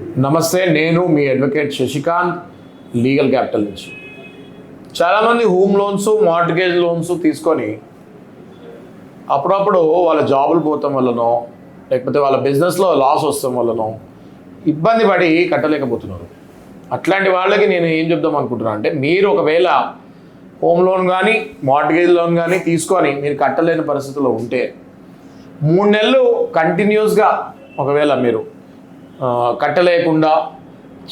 నమస్తే నేను మీ అడ్వకేట్ శశికాంత్ లీగల్ క్యాపిటల్ నుంచి. చాలామంది హోమ్ లోన్స్ మార్టిగేజ్ లోన్స్ తీసుకొని అప్పుడప్పుడు వాళ్ళ జాబులు పోతాం వల్లనో లేకపోతే వాళ్ళ బిజినెస్లో లాస్ వస్తాం వల్లనో ఇబ్బంది పడి కట్టలేకపోతున్నారు. అట్లాంటి వాళ్ళకి నేను ఏం చెప్దాం అనుకుంటున్నాను అంటే మీరు ఒకవేళ హోమ్ లోన్ కానీ మార్టిగేజ్ లోన్ కానీ తీసుకొని మీరు కట్టలేని పరిస్థితిలో ఉంటే మూడు నెలలు కంటిన్యూస్గా ఒకవేళ మీరు కట్టలేకుండా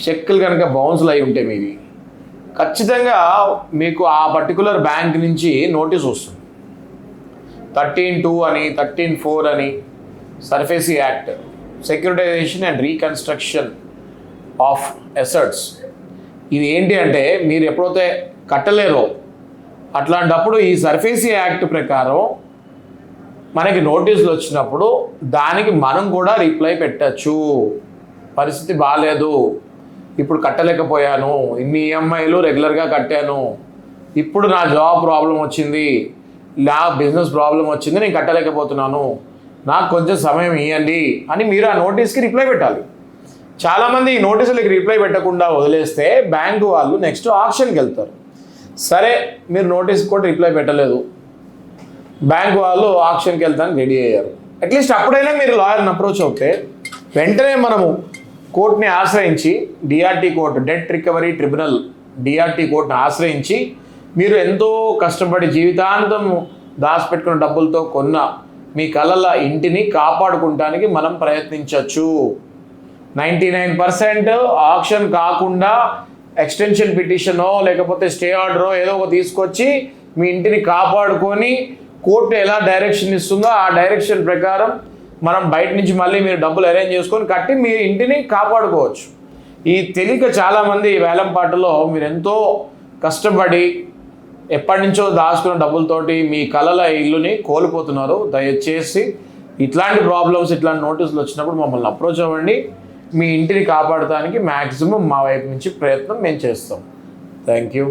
చెక్కులు కనుక బౌన్స్లు అయి ఉంటే మీవి ఖచ్చితంగా మీకు ఆ పర్టికులర్ బ్యాంక్ నుంచి నోటీస్ వస్తుంది. థర్టీన్ టూ అని థర్టీన్ ఫోర్ అని SARFAESI act securitisation and reconstruction of assets ఇది ఏంటి అంటే మీరు ఎప్పుడైతే కట్టలేరో అట్లాంటప్పుడు ఈ సర్ఫేసీ యాక్ట్ ప్రకారం మనకి నోటీసులు వచ్చినప్పుడు దానికి మనం కూడా రిప్లై పెట్టచ్చు. పరిస్థితి బాగాలేదు ఇప్పుడు కట్టలేకపోయాను. ఇన్ని ఈఎంఐలు రెగ్యులర్గా కట్టాను. ఇప్పుడు నా జాబ్ ప్రాబ్లం వచ్చింది. నా బిజినెస్ ప్రాబ్లం వచ్చింది. నేను కట్టలేకపోతున్నాను. నాకు కొంచెం సమయం ఇవ్వండి అని మీరు ఆ నోటీస్కి రిప్లై పెట్టాలి. చాలామంది ఈ నోటీసులకి రిప్లై పెట్టకుండా వదిలేస్తే బ్యాంకు వాళ్ళు నెక్స్ట్ ఆప్షన్కి వెళ్తారు. సరే మీరు నోటీస్ కూడా రిప్లై పెట్టలేదు. బ్యాంక్ వాళ్ళు ఆప్షన్కి వెళ్తానికి రెడీ అయ్యారు. అట్లీస్ట్ అప్పుడైనా మీరు లాయర్ని అప్రోచ్ అవుతే వెంటనే మనము కోర్టుని ఆశ్రయించి DRT court debt recovery tribunal DRT కోర్టును ఆశ్రయించి మీరు ఎంతో కష్టపడి జీవితాంతం దాచిపెట్టుకున్న డబ్బులతో కొన్న మీ కళల ఇంటిని కాపాడుకుంటానికి మనం ప్రయత్నించవచ్చు నైంటీ నైన్ పర్సెంట్ ఆప్షన్ కాకుండా ఎక్స్టెన్షన్ పిటిషనో లేకపోతే స్టే ఆర్డరో ఏదో ఒక తీసుకొచ్చి మీ ఇంటిని కాపాడుకొని కోర్టు ఎలా డైరెక్షన్ ఇస్తుందో ఆ డైరెక్షన్ ప్రకారం మనం బయట నుంచి మళ్ళీ మీరు డబ్బులు అరేంజ్ చేసుకొని కట్టి మీ ఇంటిని కాపాడుకోవచ్చు. ఈ తెలియక చాలామంది వేలంపాటలో మీరు ఎంతో కష్టపడి ఎప్పటి నుంచో దాచుకున్న డబ్బులతోటి మీ కలల ఇల్లుని కోల్పోతున్నారు. దయచేసి ఇట్లాంటి ప్రాబ్లమ్స్ ఇట్లాంటి నోటీసులు వచ్చినప్పుడు మమ్మల్ని అప్రోచ్ అవ్వండి. మీ ఇంటిని కాపాడటానికి మ్యాక్సిమం మా వైపు నుంచి ప్రయత్నం మేము చేస్తాం. Thank you